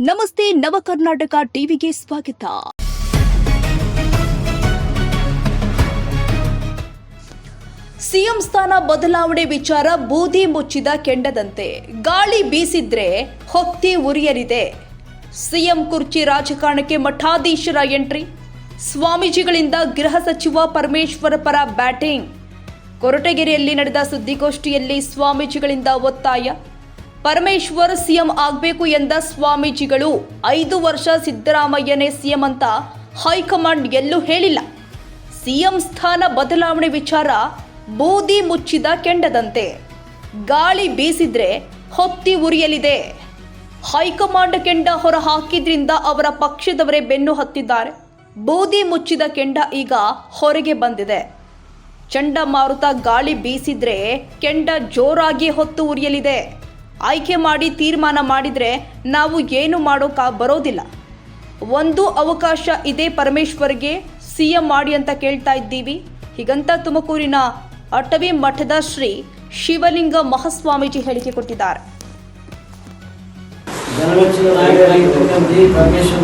ನಮಸ್ತೆ ನವ ಕರ್ನಾಟಕ ಟಿವಿಗೆ ಸ್ವಾಗತ. ಸಿಎಂ ಸ್ಥಾನ ಬದಲಾವಣೆ ವಿಚಾರ ಬೂದಿ ಮುಚ್ಚಿದ ಕೆಂಡದಂತೆ. ಗಾಳಿ ಬೀಸಿದ್ರೆ ಹೊತ್ತಿ ಉರಿಯಲಿದೆ. ಸಿಎಂ ಕುರ್ಚಿ ರಾಜಕಾರಣಕ್ಕೆ ಮಠಾಧೀಶರ ಎಂಟ್ರಿ. ಸ್ವಾಮೀಜಿಗಳಿಂದ ಗೃಹ ಸಚಿವ ಪರಮೇಶ್ವರ ಪರ ಬ್ಯಾಟಿಂಗ್. ಕೊರಟಗೆರೆಯಲ್ಲಿ ನಡೆದ ಸುದ್ದಿಗೋಷ್ಠಿಯಲ್ಲಿ ಸ್ವಾಮೀಜಿಗಳಿಂದ ಒತ್ತಾಯ. ಪರಮೇಶ್ವರ್ ಸಿಎಂ ಆಗಬೇಕು ಎಂದ ಸ್ವಾಮೀಜಿಗಳು ಐದು ವರ್ಷ ಸಿದ್ದರಾಮಯ್ಯನೇ ಸಿಎಂ ಅಂತ ಹೈಕಮಾಂಡ್ ಎಲ್ಲೂ ಹೇಳಿಲ್ಲ. ಸಿಎಂ ಸ್ಥಾನ ಬದಲಾವಣೆ ವಿಚಾರ ಬೂದಿ ಮುಚ್ಚಿದ ಕೆಂಡದಂತೆ. ಗಾಳಿ ಬೀಸಿದ್ರೆ ಹೊತ್ತಿ ಉರಿಯಲಿದೆ. ಹೈಕಮಾಂಡ್ ಕೆಂಡ ಹೊರ ಹಾಕಿದ್ರಿಂದ ಅವರ ಪಕ್ಷದವರೇ ಬೆನ್ನು ಹತ್ತಿದ್ದಾರೆ. ಬೂದಿ ಮುಚ್ಚಿದ ಕೆಂಡ ಈಗ ಹೊರಗೆ ಬಂದಿದೆ. ಚಂಡಮಾರುತ ಗಾಳಿ ಬೀಸಿದ್ರೆ ಕೆಂಡ ಜೋರಾಗಿ ಹೊತ್ತು ಉರಿಯಲಿದೆ. ಆಯ್ಕೆ ಮಾಡಿ ತೀರ್ಮಾನ ಮಾಡಿದ್ರೆ ನಾವು ಏನು ಮಾಡೋಕ ಬರೋದಿಲ್ಲ. ಒಂದು ಅವಕಾಶ ಇದೆ ಪರಮೇಶ್ವರ್ಗೆ, ಸಿಎಂ ಮಾಡಿ ಅಂತ ಕೇಳ್ತಾ ಇದ್ದೀವಿ. ಹೀಗಂತ ತುಮಕೂರಿನ ಅಟವಿ ಮಠದ ಶ್ರೀ ಶಿವಲಿಂಗ ಮಹಾಸ್ವಾಮೀಜಿ ಹೇಳಿಕೆ ಕೊಟ್ಟಿದ್ದಾರೆ.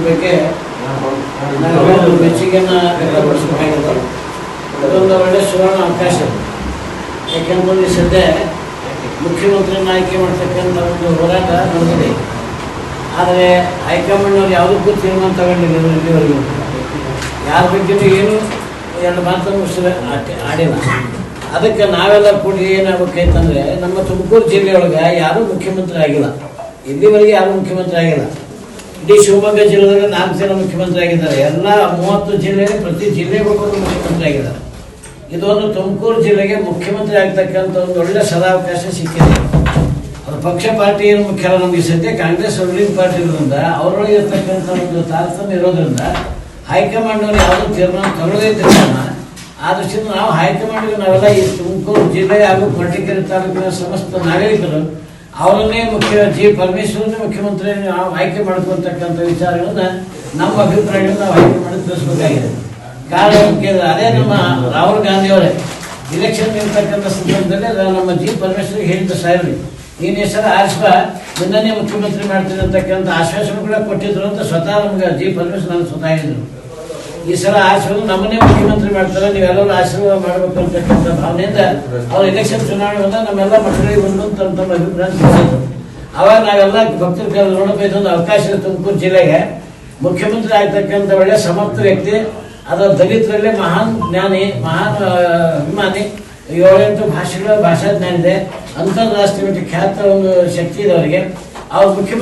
ಬಗ್ಗೆ ನಾವೆಲ್ಲರೂ ಮೆಚ್ಚುಗೆಯನ್ನು ವ್ಯಕ್ತಪಡಿಸಬೇಕಾಗಿದೆ. ಒಳ್ಳೆ ಸುವರ್ಣ ಅವಕಾಶ ಯಾಕೆಂದ್ರೆ ಸದ್ಯ ಮುಖ್ಯಮಂತ್ರಿಯನ್ನ ಆಯ್ಕೆ ಮಾಡ್ತಕ್ಕಂಥ ಒಂದು ಹೋರಾಟ ನಡೆದಿದೆ. ಆದರೆ ಹೈಕಮಾಂಡ್ನವ್ರು ಯಾವುದಕ್ಕೂ ತೀರ್ಮಾನ ತಗೊಂಡಿಲ್ಲ ಇಲ್ಲಿವರೆಗೂ. ಯಾರ ಬಗ್ಗೆನೂ ಏನು ಎರಡು ಮಾತನ್ನು ಆಡಿಲ್ಲ. ಅದಕ್ಕೆ ನಾವೆಲ್ಲ ಕೂಡಿ ಏನಾಗಬೇಕೈತಂದ್ರೆ ನಮ್ಮ ತುಮಕೂರು ಜಿಲ್ಲೆಯೊಳಗೆ ಯಾರೂ ಮುಖ್ಯಮಂತ್ರಿ ಆಗಿಲ್ಲ. ಇಲ್ಲಿವರೆಗೆ ಯಾರೂ ಮುಖ್ಯಮಂತ್ರಿ ಆಗಿಲ್ಲ. ಇಡೀ ಶಿವಮೊಗ್ಗ ಜಿಲ್ಲೆಯಲ್ಲಿ ನಾಲ್ಕು ಜನ ಮುಖ್ಯಮಂತ್ರಿ ಆಗಿದ್ದಾರೆ. ಎಲ್ಲ ಮೂವತ್ತು ಜಿಲ್ಲೆಯಲ್ಲಿ ಪ್ರತಿ ಜಿಲ್ಲೆಗೊಬ್ಬರು ಮುಖ್ಯಮಂತ್ರಿ ಆಗಿದ್ದಾರೆ. ಇದೊಂದು ತುಮಕೂರು ಜಿಲ್ಲೆಗೆ ಮುಖ್ಯಮಂತ್ರಿ ಆಗ್ತಕ್ಕಂಥ ಒಂದು ಒಳ್ಳೆ ಸದಾವಕಾಶ ಸಿಕ್ಕಿದೆ. ಅದು ಪಕ್ಷ ಪಾರ್ಟಿ ಏನು ಮುಖ್ಯ ನಮಗೆ ಸದ್ಯ. ಕಾಂಗ್ರೆಸ್ ರೂಲಿಂಗ್ ಪಾರ್ಟಿ ಇರೋದ್ರಿಂದ ಅವರೊಳಗೆ ಇರ್ತಕ್ಕಂಥ ಒಂದು ತಾರತಮ್ಯ ಇರೋದ್ರಿಂದ ಹೈಕಮಾಂಡ್ ಯಾವುದೋ ತೀರ್ಮಾನ ತಗೊಳ್ಳದೇ ತೀರ್ಮಾನ ಆ ದೃಷ್ಟಿಯಿಂದ ನಾವು ಹೈಕಮಾಂಡ್ಗೆ ನಾವೆಲ್ಲ ಈ ತುಮಕೂರು ಜಿಲ್ಲೆ ಹಾಗೂ ಕೊರಟಗೆರೆ ತಾಲೂಕಿನ ಸಮಸ್ತ ನಾಗರಿಕರು, ಅವರನ್ನೇ ಮುಖ್ಯ, ಜಿ ಪರಮೇಶ್ವರನ್ನೇ ಮುಖ್ಯಮಂತ್ರಿ ನಾವು ಆಯ್ಕೆ ಮಾಡ್ಕೊಳ್ತಕ್ಕಂಥ ವಿಚಾರಗಳನ್ನ ನಮ್ಮ ಅಭಿಪ್ರಾಯಗಳನ್ನ ನಾವು ಆಯ್ಕೆ ಮಾಡಿ ತಿಳಿಸ್ಬೇಕಾಗಿದೆ. ಕಾರಣ ಏನು ಅದೇ ನಮ್ಮ ರಾಹುಲ್ ಗಾಂಧಿ ಅವರೇ ಇಲೆಕ್ಷನ್ ಇರ್ತಕ್ಕಂಥ ಸಂದರ್ಭದಲ್ಲಿ ನಮ್ಮ ಜಿ ಪರಮೇಶ್ವರಿಗೆ ಹೇಳಿದ್ದ ಸಾಹೇಬ್ರಿ ನೀನು ಹೆಸರು ಆರಿಸ್ಬ, ನಿನ್ನೇ ಮುಖ್ಯಮಂತ್ರಿ ಮಾಡ್ತೀನಿ ಅಂತಕ್ಕಂಥ ಆಶ್ವಾಸನೆ ಕೂಡ ಕೊಟ್ಟಿದ್ರು ಅಂತ ಸ್ವತಃ ನಮ್ಗೆ ಜಿ ಪರಮೇಶ್ವರ್ ನಾನು ಸ್ವತಃ ಈ ಸಲ ಆಶೀರ್ವಾದ ನಮ್ಮನ್ನೇ ಮುಖ್ಯಮಂತ್ರಿ ಮಾಡ್ತಾರೆ, ನೀವೆಲ್ಲರೂ ಆಶೀರ್ವಾದ ಮಾಡಬೇಕು ಅಂತಕ್ಕಂಥ ಭಾವನೆಯಿಂದ ಅವ್ರು ಎಲೆಕ್ಷನ್ ಚುನಾವಣೆ ಬಂದಾಗ ನಮ್ಮೆಲ್ಲ ಮಕ್ಕಳಿಗೆ ಒಂದು ಅಂತ ಅಭಿಪ್ರಾಯ ತಿಳಿಸಿದ್ರು. ಅವಾಗ ನಾವೆಲ್ಲ ಭಕ್ತರ ನೋಡಬೇಕು ಒಂದು ಅವಕಾಶ ತುಮಕೂರು ಜಿಲ್ಲೆಗೆ. ಮುಖ್ಯಮಂತ್ರಿ ಆಗ್ತಕ್ಕಂಥ ಒಳ್ಳೆ ಸಮರ್ಥ ವ್ಯಕ್ತಿ. ಅದು ದಲಿತರಲ್ಲೇ ಮಹಾನ್ ಜ್ಞಾನಿ, ಮಹಾನ್ ಅಭಿಮಾನಿ, ಏಳೆಂಟು ಭಾಷೆಗಳ ಭಾಷಾ ಜ್ಞಾನ ಇದೆ ಅಂತಾರಾಷ್ಟ್ರೀಯ ಖ್ಯಾತ ಒಂದು ಶಕ್ತಿ ಇದೆ ಅವರಿಗೆ. ಅವ್ರ ಮುಖ್ಯಮಂತ್ರಿ